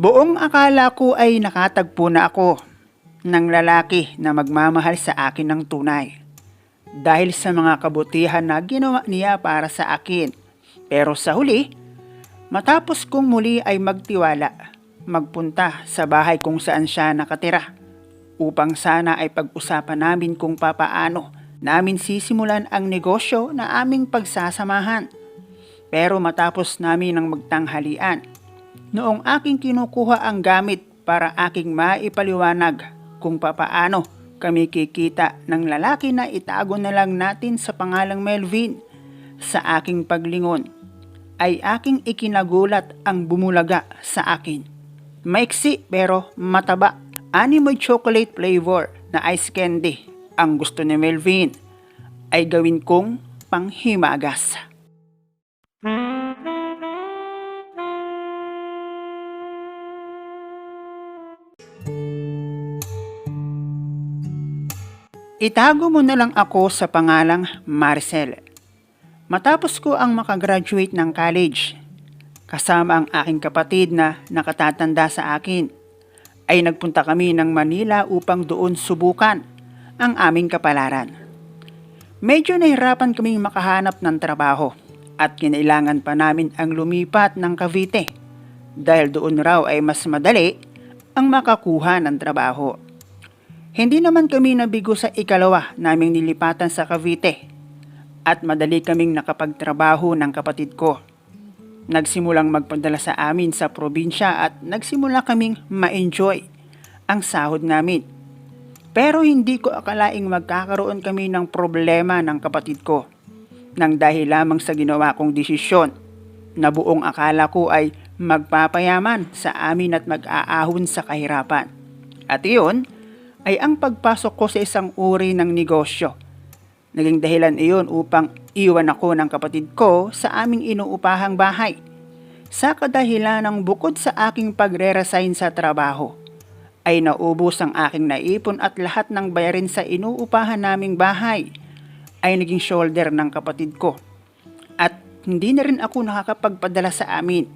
Buong akala ko ay nakatagpo na ako ng lalaki na magmamahal sa akin ng tunay. Dahil sa mga kabutihan na ginawa niya para sa akin. Pero sa huli, matapos kong muli ay magtiwala, magpunta sa bahay kung saan siya nakatira upang sana ay pag-usapan namin kung papaano namin sisimulan ang negosyo na aming pagsasamahan. Pero matapos namin ang magtanghalian, noong aking kinukuha ang gamit para aking maipaliwanag kung papaano kami kikita ng lalaki na itago na lang natin sa pangalang Melvin sa aking paglingon ay aking ikinagulat ang bumulaga sa akin. Maiksi pero mataba. Animoy chocolate flavor na ice candy ang gusto ni Melvin ay gawin kong panghimagas. Itago mo na lang ako sa pangalang Marcel. Matapos ko ang makagraduate ng college, kasama ang aking kapatid na nakatatanda sa akin, ay nagpunta kami ng Manila upang doon subukan ang aming kapalaran. Medyo nahirapan kaming makahanap ng trabaho at kinailangan pa namin ang lumipat ng Cavite dahil doon raw ay mas madali ang makakuha ng trabaho. Hindi naman kami nabigo sa ikalawa naming nilipatan sa Cavite at madali kaming nakapagtrabaho ng kapatid ko. Nagsimulang magpadala sa amin sa probinsya at nagsimula kaming ma-enjoy ang sahod namin. Pero hindi ko akalaing magkakaroon kami ng problema ng kapatid ko nang dahil lamang sa ginawa kong desisyon na buong akala ko ay magpapayaman sa amin at mag-aahon sa kahirapan. At iyon ay ang pagpasok ko sa isang uri ng negosyo. Naging dahilan iyon upang iwan ako ng kapatid ko sa aming inuupahang bahay. Sa kadahilan ng bukod sa aking pagre-resign sa trabaho, ay naubos ang aking naipon at lahat ng bayarin sa inuupahan naming bahay ay naging shoulder ng kapatid ko. At hindi na rin ako nakakapagpadala sa amin.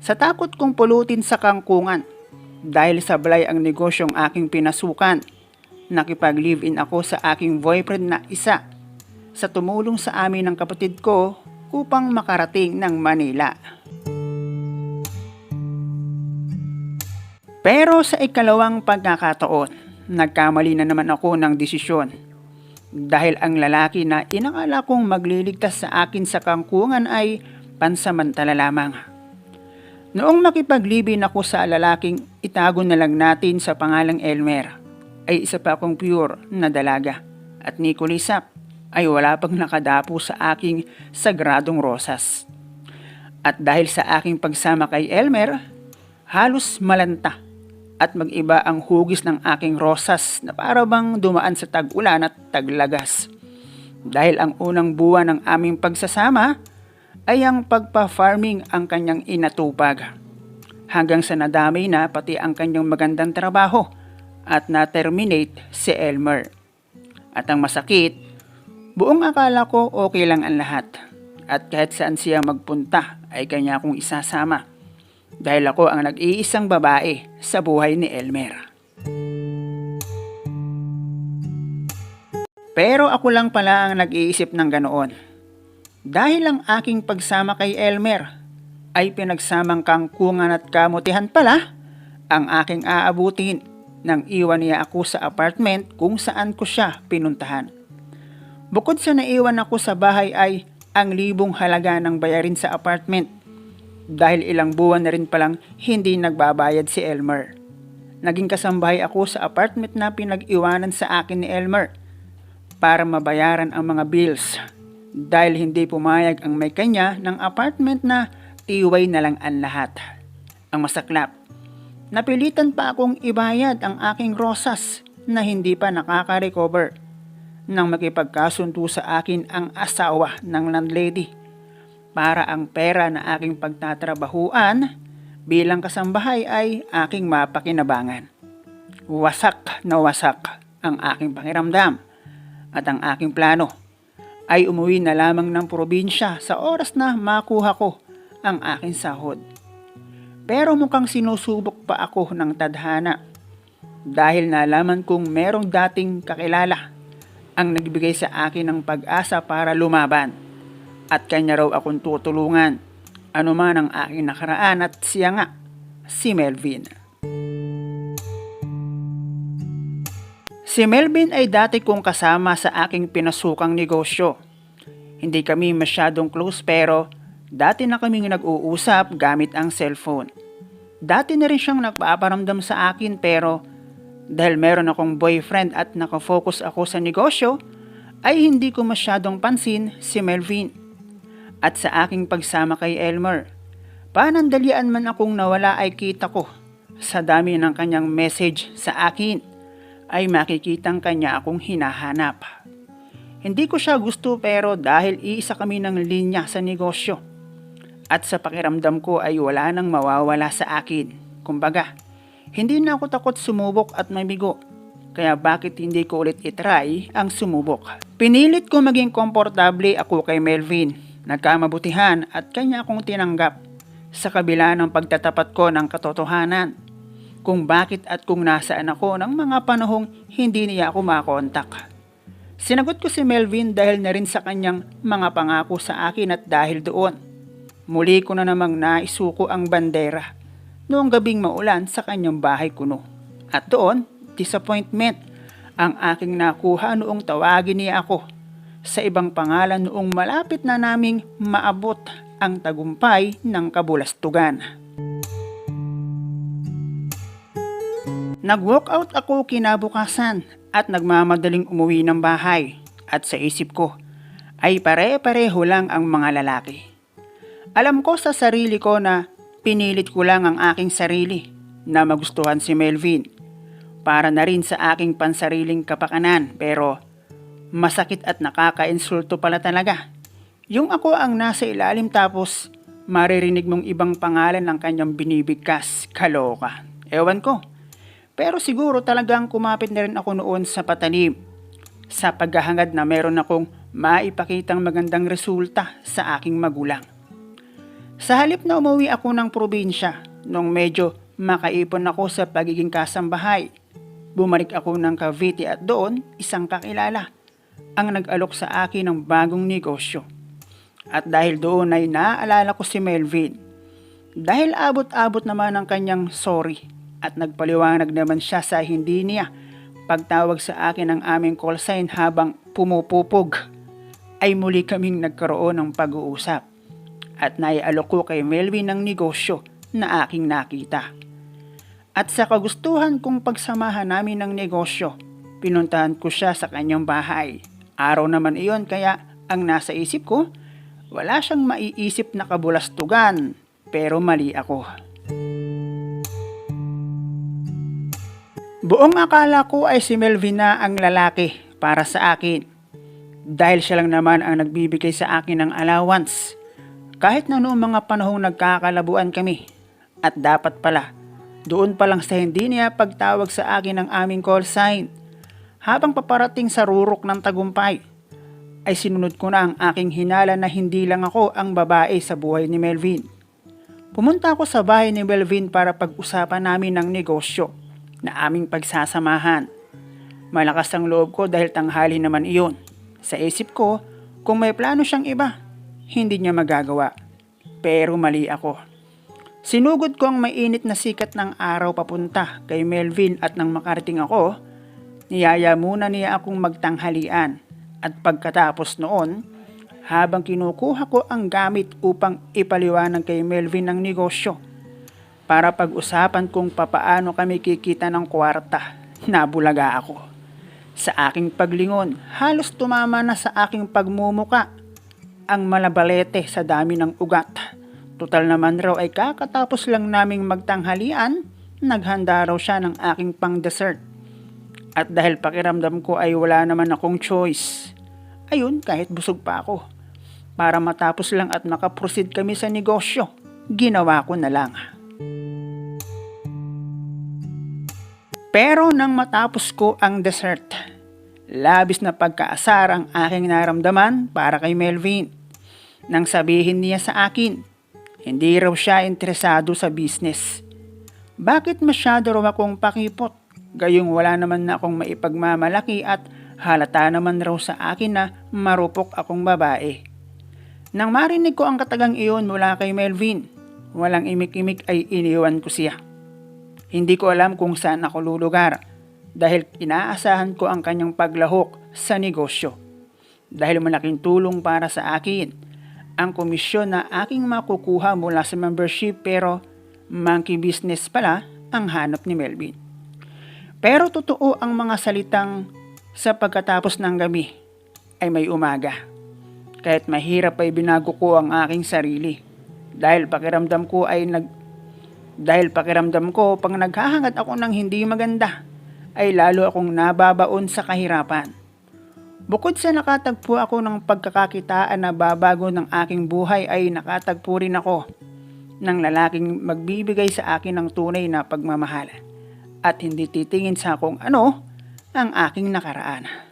Sa takot kong pulutin sa kangkungan, dahil sablay ang negosyong aking pinasukan, nakipag-live-in ako sa aking boyfriend na isa sa tumulong sa amin ng kapatid ko upang makarating ng Manila. Pero sa ikalawang pagkakataon, nagkamali na naman ako ng desisyon. Dahil ang lalaki na inakala kong magliligtas sa akin sa kangkungan ay pansamantala lamang. Noong makipaglibin ako sa lalaking itago na lang natin sa pangalang Elmer, ay isa pa akong pure na dalaga at ni ay wala pang nakadapo sa aking sagradong rosas. At dahil sa aking pagsama kay Elmer, halos malanta at mag-iba ang hugis ng aking rosas na para bang dumaan sa tag-ulan at taglagas. Dahil ang unang buwan ng aming pagsasama ay ang pagpa-farming ang kanyang inatupag. Hanggang sa nadamay na pati ang kanyang magandang trabaho at na-terminate si Elmer. At ang masakit, buong akala ko okay lang ang lahat. At kahit saan siya magpunta ay kanya akong isasama. Dahil ako ang nag-iisang babae sa buhay ni Elmer. Pero ako lang pala ang nag-iisip ng ganoon. Dahil ang aking pagsama kay Elmer ay pinagsamang kangkungan at kamutihan pala ang aking aabutin nang iwan niya ako sa apartment kung saan ko siya pinuntahan. Bukod sa naiwan ako sa bahay ay ang libong halaga ng bayarin sa apartment dahil ilang buwan na rin palang hindi nagbabayad si Elmer. Naging kasambahay ako sa apartment na pinag-iwanan sa akin ni Elmer para mabayaran ang mga bills dahil hindi pumayag ang may kanya ng apartment na tiway na lang ang lahat. Ang masaklap, napilitan pa akong ibayad ang aking rosas na hindi pa nakaka-recover nang makipagkasundo sa akin ang asawa ng landlady para ang pera na aking pagtatrabahuan bilang kasambahay ay aking mapakinabangan. Wasak na wasak ang aking pakiramdam at ang aking plano ay umuwi na lamang ng probinsya sa oras na makuha ko ang aking sahod. Pero mukhang sinusubok pa ako ng tadhana. Dahil nalaman kong merong dating kakilala ang nagbigay sa akin ng pag-asa para lumaban. At kanya raw akong tutulungan. Ano man ang aking nakaraan at siya nga, si Melvin. Si Melvin ay dati kong kasama sa aking pinasukang negosyo. Hindi kami masyadong close pero dati na kaming nag-uusap gamit ang cellphone. Dati na rin siyang nagpaparamdam sa akin pero dahil meron akong boyfriend at nakafocus ako sa negosyo, ay hindi ko masyadong pansin si Melvin. At sa aking pagsama kay Elmer, panandalian man akong nawala ay kita ko sa dami ng kanyang message sa akin ay makikitang kanya akong hinahanap. Hindi ko siya gusto pero dahil iisa kami ng linya sa negosyo at sa pakiramdam ko ay wala nang mawawala sa akin. Kumbaga, hindi na ako takot sumubok at mabigo. Kaya bakit hindi ko ulit itry ang sumubok? Pinilit ko maging komportable ako kay Melvin. Nagkamabutihan at kanya akong tinanggap sa kabila ng pagtatapat ko ng katotohanan kung bakit at kung nasaan ako ng mga panahong hindi niya ako makontak. Sinagot ko si Melvin dahil na rin sa kanyang mga pangako sa akin at dahil doon. Muli ko na namang naisuko ang bandera noong gabing maulan sa kanyang bahay kuno. At doon, disappointment ang aking nakuha noong tawagin niya ako sa ibang pangalan noong malapit na naming maabot ang tagumpay ng kabulastugan. Nag-walk out ako kinabukasan at nagmamadaling umuwi ng bahay at sa isip ko ay pare-pareho lang ang mga lalaki. Alam ko sa sarili ko na pinilit ko lang ang aking sarili na magustuhan si Melvin para na rin sa aking pansariling kapakanan pero masakit at nakaka-insulto pala talaga. Yung ako ang nasa ilalim tapos maririnig mong ibang pangalan ng kanyang binibigkas, kaloka. Ewan ko, pero siguro talagang kumapit na rin ako noon sa patalim. Sa paghahangad na meron akong maipakitang magandang resulta sa aking magulang. Sa halip na umuwi ako ng probinsya, nung medyo makaipon ako sa pagiging kasambahay, bumalik ako ng Cavite at doon isang kakilala ang nag-alok sa akin ng bagong negosyo. At dahil doon ay naaalala ko si Melvin. Dahil abot-abot naman ang kanyang sorry at nagpaliwanag naman siya sa hindi niya pagtawag sa akin ng aming call sign habang pumupupog ay muli kaming nagkaroon ng pag-uusap at naialok ko kay Melvin ng negosyo na aking nakita. At sa kagustuhan kong pagsamahan namin ng negosyo, pinuntahan ko siya sa kanyang bahay. Araw naman iyon kaya ang nasa isip ko, wala siyang maiisip na kabulastugan pero mali ako. Buong akala ko ay si Melvin na ang lalaki para sa akin. Dahil siya lang naman ang nagbibigay sa akin ng allowance. Kahit na noong mga panahong nagkakalabuan kami. At dapat pala, doon pa lang sa hindi niya pagtawag sa akin ng aming call sign. Habang paparating sa rurok ng tagumpay, ay sinunod ko na ang aking hinala na hindi lang ako ang babae sa buhay ni Melvin. Pumunta ako sa bahay ni Melvin para pag-usapan namin ng negosyo na aming pagsasamahan. Malakas ang loob ko dahil tanghali naman iyon. Sa isip ko, kung may plano siyang iba, hindi niya magagawa. Pero mali ako. Sinugod ko ang mainit na sikat ng araw papunta kay Melvin at nang makarating ako, niyaya muna niya akong magtanghalian at pagkatapos noon, habang kinukuha ko ang gamit upang ipaliwanag kay Melvin ng negosyo, para pag-usapan kung papaano kami kikita ng kwarta. Nabulaga ako. Sa aking paglingon, halos tumama na sa aking pagmumuka ang malabalete sa dami ng ugat. Total naman raw ay kakatapos lang naming magtanghalian, naghanda raw siya ng aking pang-dessert. At dahil pakiramdam ko ay wala naman akong choice, ayun kahit busog pa ako. Para matapos lang at makaproceed kami sa negosyo, ginawa ko na lang. Pero nang matapos ko ang dessert, labis na pagkaasar ang aking naramdaman para kay Melvin. Nang sabihin niya sa akin, Hindi raw siya interesado sa business. Bakit masyado raw akong pakipot? Gayong wala naman na akong maipagmamalaki at halata naman raw sa akin na marupok akong babae. Nang marinig ko ang katagang iyon mula kay Melvin, walang imik-imik ay iniwan ko siya. Hindi ko alam kung saan ako lulugar dahil inaasahan ko ang kanyang paglahok sa negosyo. Dahil malaking tulong para sa akin ang komisyon na aking makukuha mula sa membership pero monkey business pala ang hanap ni Melvin. Pero totoo ang mga salitang sa pagkatapos ng gabi ay may umaga. Kahit mahirap ay binago ko ang aking sarili. Dahil pakiramdam ko ay nag dahil pakiramdam ko pag naghahangad ako ng hindi maganda ay lalo akong nababaon sa kahirapan. Bukod sa nakatagpo ako ng pagkakakitaan na babago ng aking buhay ay nakatagpo rin ako ng lalaking magbibigay sa akin ng tunay na pagmamahal at hindi titingin sa kung ano ang aking nakaraan.